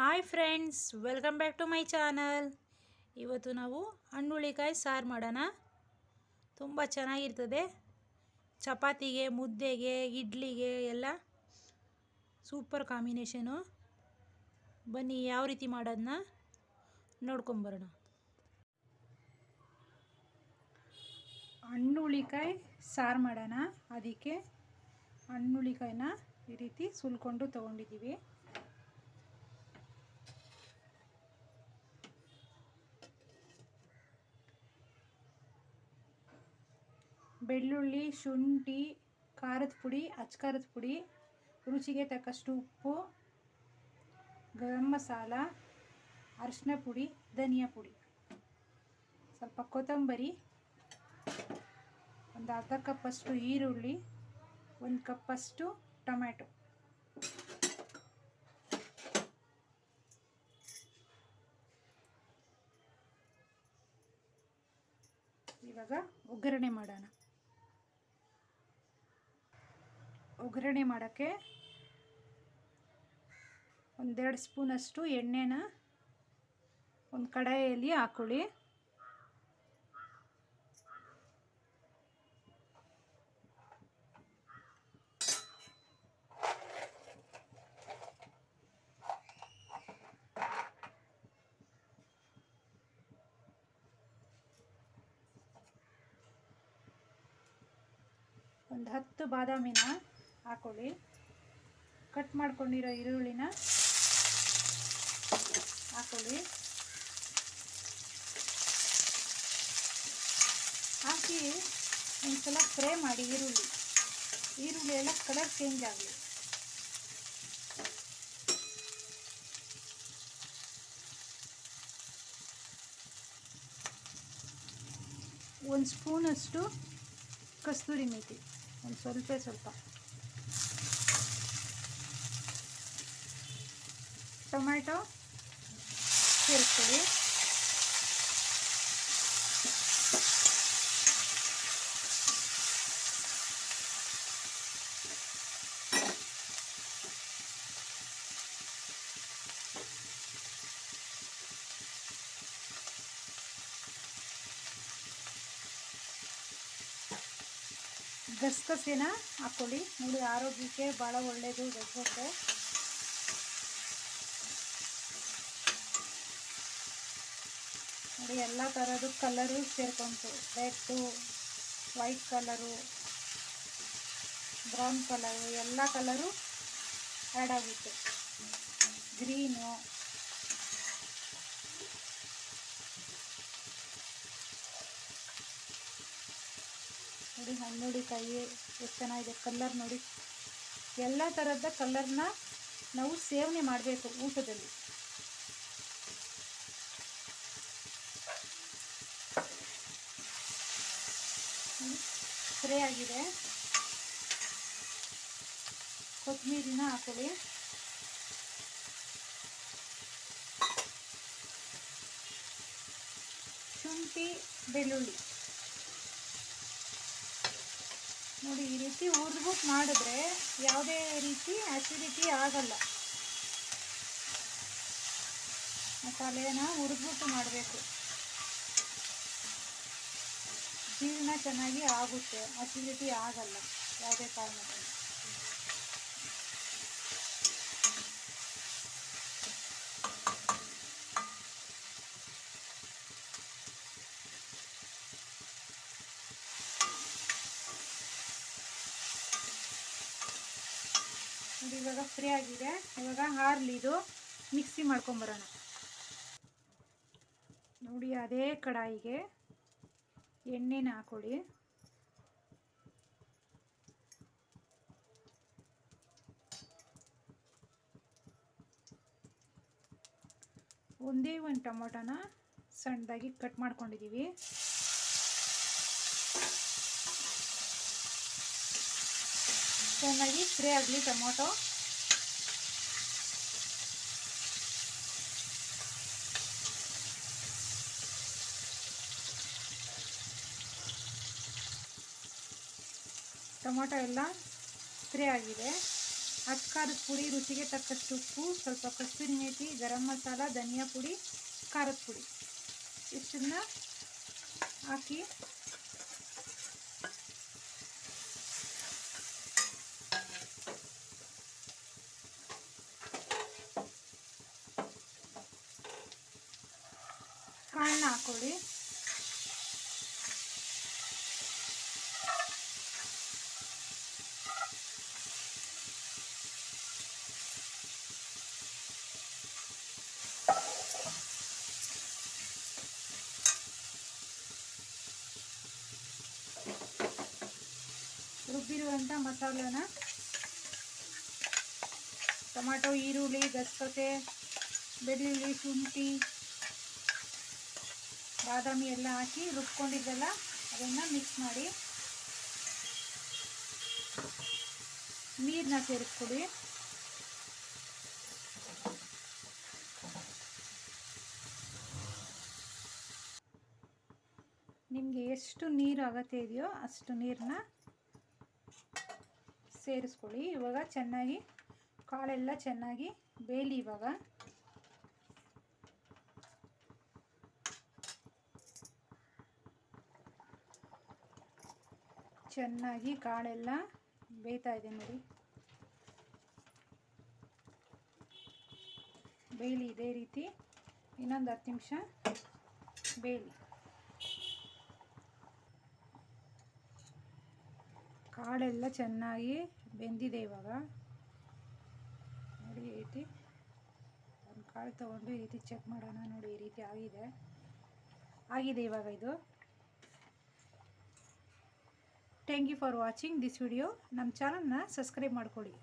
Hi friends welcome back to my channel ಇವತ್ತು ನಾವು ಹಣ್ಣುಳಿಕಾಯಿ ಸಾರು ಮಾಡೋಣ. ತುಂಬ ಚೆನ್ನಾಗಿರ್ತದೆ. ಚಪಾತಿಗೆ, ಮುದ್ದೆಗೆ, ಇಡ್ಲಿಗೆ ಎಲ್ಲ ಸೂಪರ್ ಕಾಂಬಿನೇಷನು ಬನ್ನಿ, ಯಾವ ರೀತಿ ಮಾಡೋದನ್ನ ನೋಡ್ಕೊಂಬರೋಣ ಹಣ್ಣುಳ್ಳಿಕಾಯಿ ಸಾರು ಮಾಡೋಣ. ಅದಕ್ಕೆ ಹಣ್ಣುಳ್ಳಿಕಾಯಿನ ಈ ರೀತಿ ಸುಲ್ಕೊಂಡು ತೊಗೊಂಡಿದ್ದೀವಿ. ಬೆಳ್ಳುಳ್ಳಿ, ಶುಂಠಿ, ಖಾರದ ಪುಡಿ ಅಚ್ಕಾರದ ಪುಡಿ, ರುಚಿಗೆ ತಕ್ಕಷ್ಟು ಉಪ್ಪು, ಗರಂ ಮಸಾಲ, ಅರಿಶಿನ ಪುಡಿ, ಧನಿಯಾ ಪುಡಿ. ಸ್ವಲ್ಪ ಕೊತ್ತಂಬರಿ, ಒಂದು ಅರ್ಧ ಕಪ್ಪಷ್ಟು ಈರುಳ್ಳಿ, ಒಂದು ಕಪ್ಪಷ್ಟು ಟೊಮ್ಯಾಟೊ. ಇವಾಗ ಒಗ್ಗರಣೆ ಮಾಡೋಣ. ಒಗ್ಗರಣೆ ಮಾಡೋಕ್ಕೆ ಒಂದೆರಡು ಸ್ಪೂನಷ್ಟು ಎಣ್ಣೆನ ಒಂದು ಕಡಾಯಲ್ಲಿ ಹಾಕೊಳ್ಳಿ. ಒಂದು ಹತ್ತು ಬಾದಾಮಿನ ಹಾಕೊಳ್ಳಿ. ಕಟ್ ಮಾಡ್ಕೊಂಡಿರೋ ಈರುಳ್ಳಿನ ಹಾಕೊಳ್ಳಿ. ಹಾಕಿ ಒಂದ್ಸಲ ಫ್ರೈ ಮಾಡಿ ಈರುಳ್ಳಿ. ಈರುಳ್ಳಿ ಎಲ್ಲ ಕಲರ್ ಚೇಂಜ್ ಆಗಲಿ. ಒಂದು ಸ್ಪೂನಷ್ಟು ಕಸ್ತೂರಿ ಮೇಥಿ. ಒಂದು ಸ್ವಲ್ಪ ಸ್ವಲ್ಪ. ಟೊಮ್ಯಾಟೊ ಸೇರಿಸ್ತೀವಿ. ಗಸಗಸೆನ ಹಾಕ್ಕೊಳ್ಳಿ ನೋಡಿ ಆರೋಗ್ಯಕ್ಕೆ ಭಾಳ ಒಳ್ಳೆಯದು ಗಸಗಸೆ. ನೋಡಿ ಎಲ್ಲ ಥರದ್ದು colour ಸೇರ್ಕೊಂತು. Red white colour brown colour ಎಲ್ಲ ಕಲರು ಆ್ಯಡ್ ಆಗುತ್ತೆ. ಗ್ರೀನು ನೋಡಿ ಹಣ್ಣುಳಿಕಾಯಿ ಎಷ್ಟು ಚೆನ್ನಾಗಿದೆ ಕಲ್ಲರ್ ನೋಡಿ. ಎಲ್ಲ ಥರದ ಕಲ್ಲರ್ನ ನಾವು ಸೇವನೆ ಮಾಡಬೇಕು ಊಟದಲ್ಲಿ. ಫ್ರೈ ಆಗಿದೆ. ಕೊತ್ತಂಬರಿನ ಹಾಕೊಳ್ಳಿ ಶುಂಠಿ, ಬೆಳ್ಳುಳ್ಳಿ. ನೋಡಿ, ಈ ರೀತಿ ಹುರಿದ್ಬಿಟ್ಟು ಮಾಡಿದ್ರೆ ಯಾವುದೇ ರೀತಿ ಆ್ಯಸಿಡಿಟಿ ಆಗಲ್ಲ. ಮಸಾಲೆನ ಹುರಿದ್ಬಿಟ್ಟು ಮಾಡಬೇಕು. ಜೀರ್ಣ ಚೆನ್ನಾಗಿ ಆಗುತ್ತೆ. ಅಸಿಡಿಟಿ ಆಗಲ್ಲ. ಯಾವುದೇ ಕಾರಣಕ್ಕೂ. ನೋಡಿ, ಇವಾಗ ಫ್ರೀ ಆಗಿದೆ. ಇವಾಗ ಹಾರ್ಲಿ ಇದು ಮಿಕ್ಸಿ ಮಾಡ್ಕೊಂಬರೋಣ ನೋಡಿ, ಅದೇ ಕಡಾಯಿಗೆ. ಎಣ್ಣೆನ ಹಾಕೊಳ್ಳಿ. ಒಂದೇ ಒಂದು ಟೊಮೊಟೊನ ಸಣ್ಣದಾಗಿ ಕಟ್ ಮಾಡ್ಕೊಂಡಿದ್ದೀವಿ. ಚೆನ್ನಾಗಿ ಫ್ರೈ ಆಗಲಿ ಟೊಮೊಟೊ. ಟೊಮೊಟೊ ಎಲ್ಲ ಸ್ಪ್ರೇ ಆಗಿದೆ. ಹತ್ತು ಖಾರದ ಪುಡಿ, ರುಚಿಗೆ ತಕ್ಕಷ್ಟು ಉಪ್ಪು, ಸ್ವಲ್ಪ ಕಸ್ತೂರಿ ಮೇಥಿ ಗರಂ ಮಸಾಲ, ಧನಿಯಾ ಪುಡಿ, ಖಾರದ ಪುಡಿ. ಇಷ್ಟನ್ನು ಹಾಕಿ ಕಾಳನ್ನ ಹಾಕೊಳ್ಳಿ. ರುಬ್ಬಿರುವಂಥ ಮಸಾಲೆನ. ಟೊಮಾಟೊ, ಈರುಳ್ಳಿ ಗಸಗಸೆ ಬೆಳ್ಳುಳ್ಳಿ, ಶುಂಠಿ, ಬಾದಾಮಿ ಎಲ್ಲ ಹಾಕಿ ರುಬ್ಕೊಂಡಿದ್ದೆಲ್ಲ ಅದನ್ನು ಮಿಕ್ಸ್ ಮಾಡಿ. ನೀರನ್ನ ಸೇರಿಸ್ಕೊಡಿ. ನಿಮಗೆ ಎಷ್ಟು ನೀರು ಅಗತ್ಯ ಇದೆಯೋ ಅಷ್ಟು ನೀರನ್ನ ಸೇರಿಸ್ಕೊಳ್ಳಿ. ಇವಾಗ ಚೆನ್ನಾಗಿ ಕಾಳೆಲ್ಲ ಚೆನ್ನಾಗಿ ಬೇಯಲಿ ಇವಾಗ. ಚೆನ್ನಾಗಿ ಕಾಳೆಲ್ಲ ಬೇಯ್ತಾ ಇದೆ ನೋಡಿ. ಬೇಯಲಿ ಇದೇ ರೀತಿ ಇನ್ನೊಂದು ಹತ್ತು ನಿಮಿಷ ಬೇಯಲಿ. ಕಾಳೆಲ್ಲ ಚೆನ್ನಾಗಿ ಬೆಂದಿದೆ ಇವಾಗ. ನೋಡಿ ಈ ರೀತಿ. ಒಂದು ಕಾಳು ತೊಗೊಂಡು ಈ ರೀತಿ ಚೆಕ್ ಮಾಡೋಣ ನೋಡಿ ಈ ರೀತಿ ಆಗಿದೆ. ಆಗಿದೆ ಇವಾಗ ಇದು. Thank you for watching this video ನಮ್ಮ ಚಾನಲ್ನ ಸಬ್ಸ್ಕ್ರೈಬ್ ಮಾಡ್ಕೊಳ್ಳಿ